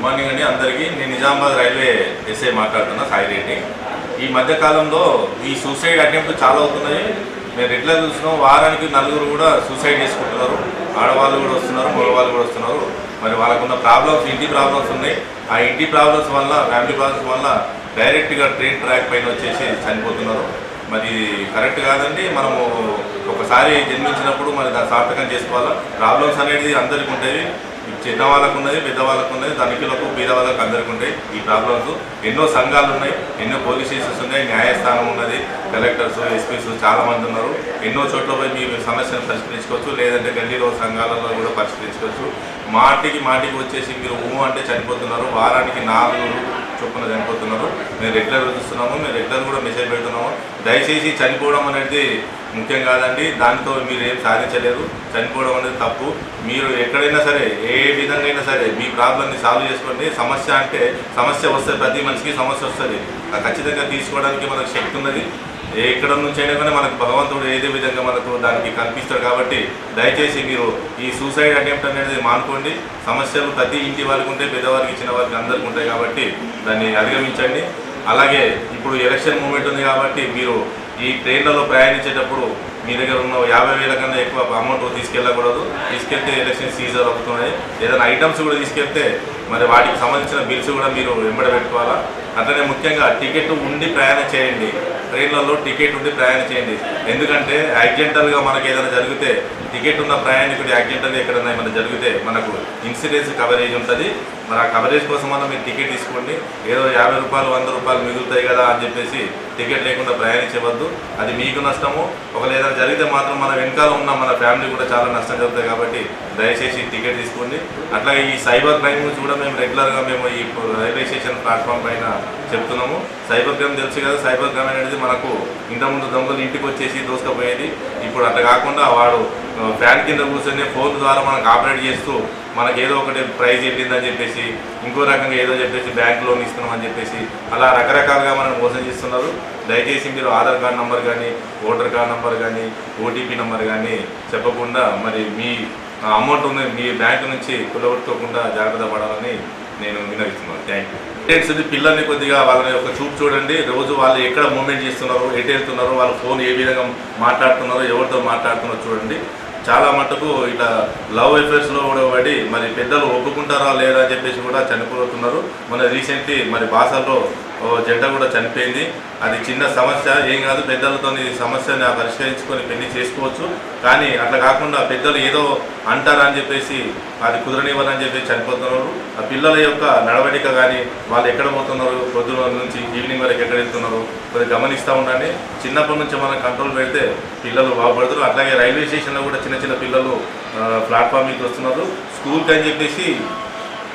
Good morning అండి అందరికీ. నేను నిజామాబాద్ రైల్వే ఎస్ఐ మాట్లాడుతున్నా సాయి రెడ్డి. ఈ మధ్య కాలంలో ఈ సూసైడ్ అటెంప్ట్ చాలా అవుతున్నాయి. మేము రెగ్యులర్ చూస్తున్నాం. వారానికి నలుగురు కూడా సూసైడ్ చేసుకుంటున్నారు. ఆడవాళ్ళు కూడా వస్తున్నారు మగవాళ్ళు కూడా వస్తున్నారు. మరి వాళ్ళకున్న ప్రాబ్లమ్స్ ఇంటి ప్రాబ్లమ్స్ ఉన్నాయి. ఆ ఇంటి ప్రాబ్లమ్స్ వల్ల ఫ్యామిలీ ప్రాబ్లమ్స్ వల్ల డైరెక్ట్గా ట్రైన్ ట్రాక్ పైన వచ్చేసి చనిపోతున్నారు. మరి కరెక్ట్ కాదండి. మనము ఒకసారి జన్మించినప్పుడు మరి దాన్ని సార్థకం చేసుకోవాలా? ప్రాబ్లమ్స్ అనేది అందరికీ ఉంటాయి. చిన్న వాళ్ళకు ఉన్నది పెద్ద వాళ్ళకు ఉన్నది ధనికులకు బీద వాళ్ళకు అందరికీ ఉంటాయి ఈ ప్రాబ్లమ్స్ ఎన్నో సంఘాలు ఉన్నాయి ఎన్నో పోలీస్ స్టేషన్స్ ఉన్నాయి న్యాయస్థానం ఉన్నది కలెక్టర్స్ ఎస్పీస్ చాలామంది ఉన్నారు. ఎన్నో చోట్ల పోయి మీ సమస్యను పరిష్కరించుకోవచ్చు లేదంటే గల్లీలో సంఘాలలో కూడా పరిష్కరించుకోవచ్చు. మాటికి మాటికి వచ్చేసి మీరు ఊ అంటే చనిపోతున్నారు వారానికి నాలుగు చొప్పున చనిపోతున్నారు. మేము రెగ్యులర్ చూస్తున్నాము మేము రెగ్యులర్ కూడా మెసేజ్ పెడుతున్నాము. దయచేసి చనిపోవడం అనేది ముఖ్యం కాదండి దాంతో మీరు ఏం సాధించలేరు చనిపోవడం అనేది తప్పు. మీరు ఎక్కడైనా సరే ఏ విధంగా అయినా సరే మీ ప్రాబ్లమ్ని సాల్వ్ చేసుకోండి. సమస్య అంటే సమస్య వస్తే ప్రతి మనిషికి సమస్య వస్తుంది. ఖచ్చితంగా తీసుకోవడానికి మనకు శక్తి ఉన్నది. ఏ ఎక్కడ నుంచి అయినా కానీ మనకు భగవంతుడు ఏదే విధంగా మనకు దానికి కల్పిస్తాడు కాబట్టి దయచేసి మీరు ఈ సూసైడ్ అటెంప్ట్ అనేది మానుకోండి. సమస్యలు ప్రతి ఇంటి వారికి ఉంటాయి పెద్దవారికి ఇచ్చిన వారికి అందరికీ ఉంటాయి కాబట్టి దాన్ని అధిగమించండి. అలాగే ఇప్పుడు ఎలక్షన్ మూమెంట్ ఉంది కాబట్టి మీరు ఈ ట్రైన్లలో ప్రయాణించేటప్పుడు మీ దగ్గర ఉన్న యాభై వేల కన్నా ఎక్కువ అమౌంట్ తీసుకెళ్ళకూడదు. తీసుకెళ్తే ఎలక్షన్ సీజర్ అవుతున్నాయి ఏదైనా ఐటమ్స్ కూడా తీసుకెళ్తే మరి వాటికి సంబంధించిన బిల్స్ కూడా మీరు వెంబడ పెట్టుకోవాలా? అట్లనే ముఖ్యంగా టికెట్ ఉండి ప్రయాణం చేయండి. ట్రైన్లలో టికెట్ ఉండి ప్రయాణం చేయండి. ఎందుకంటే యాక్సిడెంటల్గా మనకి ఏదైనా జరిగితే టికెట్ ఉన్న ప్రయాణికుడు యాక్సిడెంటల్ ఎక్కడైనా ఏమైనా జరిగితే మనకు ఇన్సూరెన్స్ కవరేజ్ ఉంటుంది. మరి ఆ కవరేజ్ కోసం మనం మీరు టికెట్ తీసుకోండి. ఏదో యాభై రూపాయలు వంద రూపాయలు మిగులుతాయి కదా అని చెప్పేసి టికెట్ లేకుండా ప్రయాణించవద్దు. అది మీకు నష్టము. ఒకవేళ ఏదైనా జరిగితే మాత్రం మన వెనకాల ఉన్న మన ఫ్యామిలీ కూడా చాలా నష్టం జరుగుతాయి కాబట్టి దయచేసి టికెట్ తీసుకోండి. అట్లాగే ఈ సైబర్ క్రైమ్ కూడా మేము రెగ్యులర్గా మేము ఈ రైల్వే స్టేషన్ ప్లాట్ఫామ్ పైన చెప్తున్నాము. సైబర్ క్రైమ్ తెలుసు కదా సైబర్ క్రైమ్ అనేది మనకు ఇంతకుముందు దొంగలు ఇంటికి వచ్చేసి దోసుకపోయేది. ఇప్పుడు అట్లా కాకుండా వాడు ఫ్యాన్ కింద కూర్చొని ఫోన్ ద్వారా మనకు ఆపరేట్ చేస్తూ మనకు ఏదో ఒకటి ప్రైజ్ వెళ్ళిందని చెప్పేసి ఇంకో రకంగా ఏదో చెప్పేసి బ్యాంక్ లోన్ ఇస్తున్నామని చెప్పేసి అలా రకరకాలుగా మనం మోసం చేస్తున్నారు. దయచేసి మీరు ఆధార్ కార్డ్ నెంబర్ కానీ ఓటర్ కార్డ్ నెంబర్ కానీ ఓటీపీ నెంబర్ కానీ చెప్పకుండా మరి మీ అమౌంట్ ఉంది మీ బ్యాంక్ నుంచి కులగొట్టుకోకుండా జాగ్రత్త పడాలని నేను వినవిస్తున్నాను. Thank you. పేరెంట్స్ పిల్లల్ని కొద్దిగా వాళ్ళని ఒక చూపు చూడండి. రోజు వాళ్ళు ఎక్కడ మూమెంట్ చేస్తున్నారో ఎటు వెళ్తున్నారో వాళ్ళ ఫోన్ ఏ విధంగా మాట్లాడుతున్నారో ఎవరితో మాట్లాడుతున్నారో చూడండి. చాలా మటుకు ఇట్లా లవ్ అఫేర్స్లో కూడా పడి మరి పెద్దలు ఒప్పుకుంటారా లేదా అని చెప్పేసి కూడా చనిపోతున్నారు. మన రీసెంట్లీ మరి బాసల్లో జంట కూడా చనిపోయింది. అది చిన్న సమస్య ఏం కాదు పెద్దలతో ఈ సమస్యని పరిష్కరించుకొని పెళ్ళి చేసుకోవచ్చు. కానీ అట్లా కాకుండా పెద్దలు ఏదో అంటారని చెప్పేసి అది కుదరనివ్వరని చెప్పేసి చనిపోతున్నారు. ఆ పిల్లల యొక్క నడవడిక కానీ వాళ్ళు ఎక్కడ పోతున్నారు పొద్దున నుంచి ఈవినింగ్ వరకు ఎక్కడ వెళ్తున్నారు కొద్దిగా గమనిస్తూ ఉండండి. చిన్నప్పటి నుంచి మనం కంట్రోల్ పెడితే పిల్లలు బాగుపడతారు అట్లాగే రైల్వే స్టేషన్లో కూడా చిన్న చిన్న పిల్లలు ప్లాట్ఫామ్ మీదకి వస్తున్నారు. స్కూల్కి అని చెప్పేసి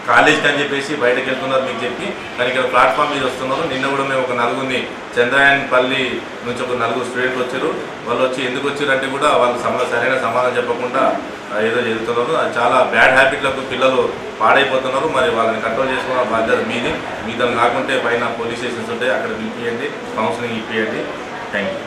కాలేజ్కి అని చెప్పేసి బయటకు వెళ్తున్నారు మీకు చెప్పి. కానీ ఇక్కడ ప్లాట్ఫామ్ మీద వస్తున్నారు. నిన్న కూడా మేము ఒక నలుగురిని చంద్రాయన్పల్లి నుంచి ఒక నలుగురు స్టూడెంట్లు వచ్చారు. వాళ్ళు వచ్చి ఎందుకు వచ్చారు అంటే కూడా వాళ్ళు సమ సరైన సమాధానం చెప్పకుండా ఏదో చేస్తున్నారు. చాలా బ్యాడ్ హ్యాబిట్లకు పిల్లలు పాడైపోతున్నారు. మరి వాళ్ళని కంట్రోల్ చేసుకున్న బాధ్యత మీది. మీతో కాకుంటే పైన పోలీస్ స్టేషన్స్ ఉంటాయి. అక్కడ పిలిపియండి కౌన్సిలింగ్ ఇప్పియండి. Thank you